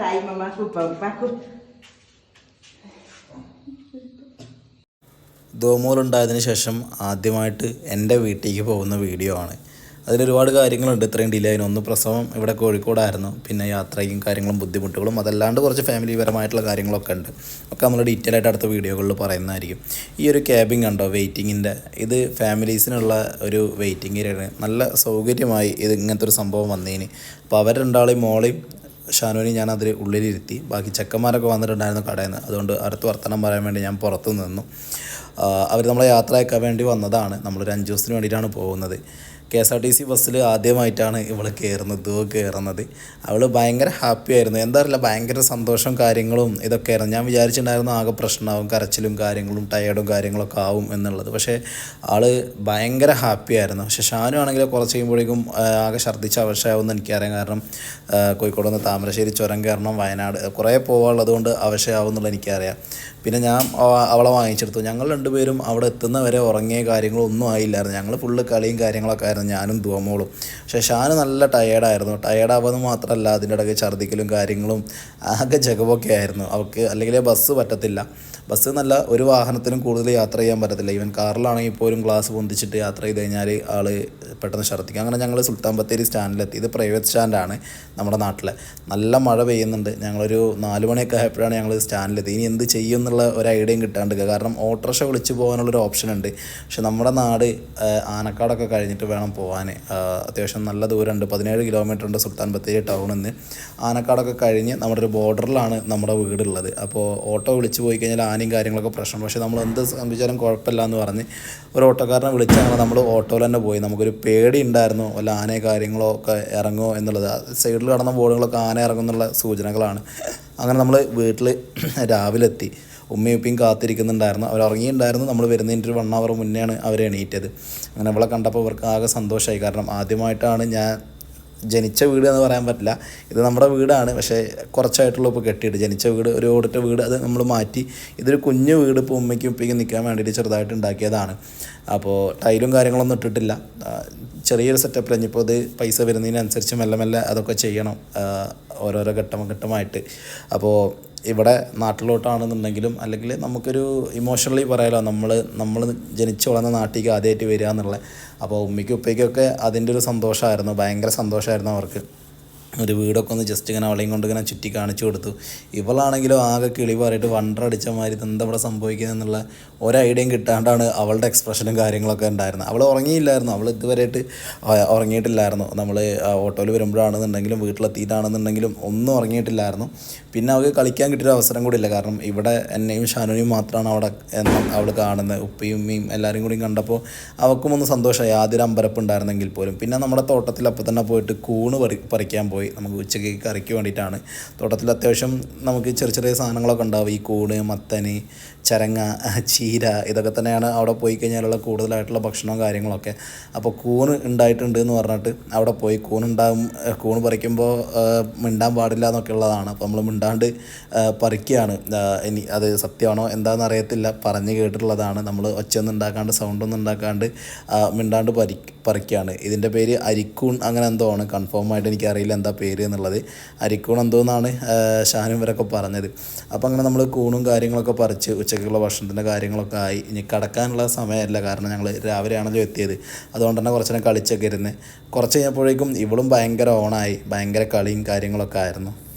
tayo mamapupagpako. ദോമോലുണ്ടായതിന് ശേഷം ആദ്യമായിട്ട് എന്റെ വീട്ടിലേക്ക് പോകുന്ന വീഡിയോ ആണ്. അതിലൊരുപാട് കാര്യങ്ങളുണ്ട്. ഇത്രയും ഡിലേ ആയിരുന്നു ഒന്ന് പ്രസവം ഇവിടെ കോഴിക്കോടായിരുന്നു. പിന്നെ യാത്രയും കാര്യങ്ങളും ബുദ്ധിമുട്ടുകളും അതല്ലാണ്ട് കുറച്ച് ഫാമിലി പരമായിട്ടുള്ള കാര്യങ്ങളൊക്കെ ഉണ്ട്. ഒക്കെ നമ്മൾ ഡീറ്റെയിൽ ആയിട്ട് അടുത്ത വീഡിയോകളിൽ പറയുന്നതായിരിക്കും. ഈ ഒരു ക്യാബിൻ കണ്ടോ? വെയിറ്റിങ്ങിന്റെ ഇത് ഫാമിലീസിനുള്ള ഒരു വെയിറ്റിംഗ് ഏരിയയാണ് നല്ല സൗകര്യമായി ഇത് ഇങ്ങനത്തെ ഒരു സംഭവം വന്നതിന് അപ്പോൾ അവർ രണ്ടാളെയും മോളെയും ഷാനുവിനെ ഞാൻ അതിൽ ഉള്ളിലിരുത്തി. ബാക്കി ചെക്കന്മാരൊക്കെ വന്നിട്ടുണ്ടായിരുന്നു കടയിൽ നിന്ന് അതുകൊണ്ട് അടുത്ത് വർത്തമാനം പറയാൻ വേണ്ടി ഞാൻ പുറത്തു നിന്നു. അവർ നമ്മളെ യാത്രയാക്കാൻ വേണ്ടി വന്നതാണ്. നമ്മളൊരു അഞ്ച് ദിവസത്തിന് വേണ്ടിയിട്ടാണ് പോകുന്നത്. K S R T C ബസ്സിൽ ആദ്യമായിട്ടാണ് ഇവൾ കയറുന്നത് ദുവ കയറുന്നത്. അവൾ ഭയങ്കര ഹാപ്പി ആയിരുന്നു. എന്താ അറിയില്ല ഭയങ്കര സന്തോഷവും കാര്യങ്ങളും ഇതൊക്കെ ആയിരുന്നു. ഞാൻ വിചാരിച്ചിട്ടുണ്ടായിരുന്നു ആകെ പ്രശ്നമാവും കരച്ചിലും കാര്യങ്ങളും ടയേർഡും കാര്യങ്ങളൊക്കെ ആവും എന്നുള്ളത്. പക്ഷേ ആൾ ഭയങ്കര ഹാപ്പി ആയിരുന്നു. പക്ഷേ ഷാനു ആണെങ്കിൽ കുറച്ച് കഴിയുമ്പോഴേക്കും ആകെ ഛർദ്ദിച്ച് അവശയാവുമെന്ന് എനിക്കറിയാം. കാരണം കോഴിക്കോട് നിന്ന് താമരശ്ശേരി ചുരം കയറണം വയനാട് കുറേ പോകാനുള്ളത് കൊണ്ട് അവശയാവും എന്നുള്ളത് എനിക്കറിയാം. പിന്നെ ഞാൻ അവ- അവളെ വാങ്ങിച്ചെടുത്തു. ഞങ്ങൾ രണ്ടുപേരും അവിടെ എത്തുന്നവരെ ഉറങ്ങിയ കാര്യങ്ങളൊന്നും ആയില്ലായിരുന്നു. ഞങ്ങൾ ഫുള്ള് കളിയും കാര്യങ്ങളൊക്കെ ആയിരുന്നു. ഞാനും ദുവമോളും. പക്ഷേ ഷാന് നല്ല ടയേർഡായിരുന്നു ടയേർഡാവുന്നത് മാത്രമല്ല അതിന്റെ ഇടയ്ക്ക് ഛർദ്ദിക്കലും കാര്യങ്ങളും ആകെ ജഗവൊക്കെ ആയിരുന്നു. അവൾക്ക് അല്ലെങ്കിൽ ബസ് പറ്റത്തില്ല. ബസ് എന്നല്ല ഒരു വാഹനത്തിനും കൂടുതൽ യാത്ര ചെയ്യാൻ പറ്റത്തില്ല. ഈവൻ കാറിലാണെങ്കിൽ പോലും ഗ്ലാസ് പൊന്തിച്ചിട്ട് യാത്ര ചെയ്ത് കഴിഞ്ഞാൽ ആൾ പെട്ടെന്ന് ഛർദ്ദിക്കും. അങ്ങനെ ഞങ്ങൾ സുൽത്താൻ ബത്തേരി സ്റ്റാൻഡിലെത്തി. ഇത് പ്രൈവറ്റ് സ്റ്റാൻഡാണ് നമ്മുടെ നാട്ടിലെ. നല്ല മഴ പെയ്യുന്നുണ്ട്. ഞങ്ങളൊരു നാല് മണിയൊക്കെ ആയപ്പോഴാണ് ഞങ്ങൾ സ്റ്റാൻഡിലെത്തി. ഇനി എന്ത് ചെയ്യും എന്നുള്ള ഒരു ഐഡിയയും കിട്ടാണ്ടിരിക്കുക. കാരണം ഓട്ടോറിക്ഷ വിളിച്ച് പോകാനുള്ളൊരു ഓപ്ഷൻ ഉണ്ട്. പക്ഷെ നമ്മുടെ നാട് ആനക്കാടൊക്കെ കഴിഞ്ഞിട്ട് വേണം പോകാൻ. അത്യാവശ്യം നല്ല ദൂരമുണ്ട്. പതിനേഴ് കിലോമീറ്റർ ഉണ്ട് സുൽത്താൻ ബത്തേരി ടൗണിൽ നിന്ന് ആനക്കാടൊക്കെ കഴിഞ്ഞ് നമ്മുടെ ഒരു ബോർഡറിലാണ് നമ്മുടെ വീടുള്ളത്. അപ്പോൾ ഓട്ടോ വിളിച്ച് പോയി കഴിഞ്ഞാൽ ആനയും കാര്യങ്ങളൊക്കെ പ്രശ്നം പക്ഷേ നമ്മൾ എന്ത് സംഭവിച്ചാലും കുഴപ്പമില്ല എന്ന് പറഞ്ഞ് ഒരു ഓട്ടോക്കാരനെ വിളിച്ചാണ് നമ്മൾ ഓട്ടോയിൽ തന്നെ പോയി. നമുക്കൊരു പേടി ഉണ്ടായിരുന്നു. വല്ല ആനയെ കാര്യങ്ങളോ ഒക്കെ ഇറങ്ങുമോ എന്നുള്ളത്. സൈഡിൽ കടന്ന ബോർഡുകളൊക്കെ ആന ഇറങ്ങുന്നുള്ള സൂചനകളാണ്. അങ്ങനെ നമ്മൾ വീട്ടിൽ രാവിലെ എത്തി ഉമ്മയും ഉപ്പയും കാത്തിരിക്കുന്നുണ്ടായിരുന്നു. അവർ ഇറങ്ങിയിട്ടുണ്ടായിരുന്നു നമ്മൾ വരുന്നതിന്റെ ഒരു വൺ അവർ മുന്നെയാണ് അവർ എണീറ്റത്. അങ്ങനെ അവളെ കണ്ടപ്പോൾ അവർക്ക് ആകെ സന്തോഷമായി. കാരണം ആദ്യമായിട്ടാണ് ഞാൻ ജനിച്ച വീട് എന്ന് പറയാൻ പറ്റില്ല. ഇത് നമ്മുടെ വീടാണ്. പക്ഷേ കുറച്ചായിട്ടുള്ള ഇപ്പോൾ കെട്ടിയിട്ട് ജനിച്ച വീട് ഒരു ഓടിട്ട വീട് അത് നമ്മൾ മാറ്റി ഇതൊരു കുഞ്ഞു വീട് ഇപ്പോൾ ഉമ്മയ്ക്കും ഉപ്പയ്ക്കും നിൽക്കാൻ വേണ്ടിയിട്ട് ചെറുതായിട്ട് ഉണ്ടാക്കിയതാണ്. അപ്പോൾ ടൈലും കാര്യങ്ങളൊന്നും ഇട്ടിട്ടില്ല. ചെറിയൊരു സെറ്റപ്പിൽ ഇനിയിപ്പോൾ അത് പൈസ വരുന്നതിനനുസരിച്ച് മെല്ലെ മെല്ലെ അതൊക്കെ ചെയ്യണം. ഓരോരോ ഘട്ടം ഘട്ടമായിട്ട്. അപ്പോൾ ഇവിടെ നാട്ടിലോട്ടാണെന്നുണ്ടെങ്കിലും അല്ലെങ്കിൽ നമുക്കൊരു ഇമോഷണലി പറയാലോ നമ്മൾ നമ്മൾ ജനിച്ചു വളർന്ന നാട്ടിലേക്ക് ആദ്യമായിട്ട് വരിക എന്നുള്ളത്. അപ്പോൾ ഉമ്മയ്ക്കും ഉപ്പയ്ക്കൊക്കെ അതിന്റെ ഒരു സന്തോഷമായിരുന്നു ഭയങ്കര സന്തോഷമായിരുന്നു അവർക്ക്. ഒരു വീടൊക്കെ ഒന്ന് ജസ്റ്റ് ഇങ്ങനെ അവളെയും കൊണ്ട് ഇങ്ങനെ ചുറ്റി കാണിച്ചു കൊടുത്തു. ഇവളാണെങ്കിലും ആകെ കിളി പറയിട്ട് വണ്ടടിച്ച മാതിരി എന്താ ഇവിടെ സംഭവിക്കുന്നത് എന്നുള്ള ഒരു ഐഡിയയും കിട്ടാണ്ടാണ് അവളുടെ എക്സ്പ്രഷനും കാര്യങ്ങളൊക്കെ ഉണ്ടായിരുന്നത്. അവൾ ഉറങ്ങിയില്ലായിരുന്നു. അവൾ ഇതുവരെയായിട്ട് ഉറങ്ങിയിട്ടില്ലായിരുന്നു. നമ്മൾ ഓട്ടോയിൽ വരുമ്പോഴാണെന്നുണ്ടെങ്കിലും വീട്ടിലെത്തിയിട്ടാണെന്നുണ്ടെങ്കിലും ഒന്നും ഉറങ്ങിയിട്ടില്ലായിരുന്നു. പിന്നെ അവൾക്ക് കളിക്കാൻ കിട്ടിയൊരു അവസരം കൂടി ഇല്ല. കാരണം ഇവിടെ എന്നെയും ഷാനുവിനെയും മാത്രമാണ് അവിടെ അവൾ കാണുന്നത്. ഉപ്പയും ഉമ്മയും എല്ലാവരും കൂടിയും കണ്ടപ്പോൾ അവൾക്കും ഒന്ന് സന്തോഷമായി. ആദ്യം അമ്പരപ്പ് ഉണ്ടായിരുന്നെങ്കിൽ പോലും. പിന്നെ നമ്മുടെ തോട്ടത്തിൽ അപ്പോൾ തന്നെ പോയിട്ട് കൂണ് പറി പറിക്കാൻ പോയി. നമുക്ക് ഉച്ചയ്ക്ക് കറിക്ക് വേണ്ടിയിട്ടാണ്. തോട്ടത്തിൽ അത്യാവശ്യം നമുക്ക് ചെറിയ ചെറിയ സാധനങ്ങളൊക്കെ ഉണ്ടാവും. ഈ കൂണ് മത്തന് ചരങ്ങ ചീര ഇതൊക്കെ തന്നെയാണ് അവിടെ പോയി കഴിഞ്ഞാലുള്ള കൂടുതലായിട്ടുള്ള ഭക്ഷണവും കാര്യങ്ങളൊക്കെ. അപ്പോൾ കൂണ് ഉണ്ടായിട്ടുണ്ട് എന്ന് പറഞ്ഞിട്ട് അവിടെ പോയി കൂണുണ്ടാകും ഉണ്ടാകും കൂണ് പറിക്കുമ്പോൾ മിണ്ടാൻ പാടില്ല എന്നൊക്കെ ഉള്ളതാണ്. അപ്പോൾ നമ്മൾ മിണ്ടാണ്ട് പറിക്കുകയാണ്. ഇനി അത് സത്യമാണോ എന്താണെന്ന് അറിയത്തില്ല. പറഞ്ഞ് കേട്ടിട്ടുള്ളതാണ്. നമ്മൾ ഒച്ചയൊന്നും ഉണ്ടാക്കാണ്ട് സൗണ്ടൊന്നും ഉണ്ടാക്കാണ്ട് മിണ്ടാണ്ട് പറി പറിക്കുകയാണ്. ഇതിന്റെ പേര് അരിക്കൂൺ അങ്ങനെ എന്തോ ആണ്. കൺഫേം ആയിട്ട് എനിക്കറിയില്ല എന്താ പേര് എന്നുള്ളത്. അരിക്കൂൺ എന്തോ എന്നാണ് ഷാനും ഇവരൊക്കെ പറഞ്ഞത്. അപ്പോൾ അങ്ങനെ നമ്മൾ കൂണും കാര്യങ്ങളൊക്കെ പറിച്ച് ഉച്ചയ്ക്കുള്ള ഭക്ഷണത്തിന്റെ കാര്യങ്ങളൊക്കെ ആയി. ഇനി കിടക്കാനുള്ള സമയമല്ല കാരണം ഞങ്ങൾ രാവിലെയാണല്ലോ എത്തിയത്. അതുകൊണ്ട് തന്നെ കുറച്ചു നേരം കളിച്ചൊക്കെ ഇരുന്ന്. കുറച്ച് കഴിഞ്ഞപ്പോഴേക്കും ഇവളും ഭയങ്കര ഓണായി. ഭയങ്കര കളിയും കാര്യങ്ങളൊക്കെ ആയിരുന്നു.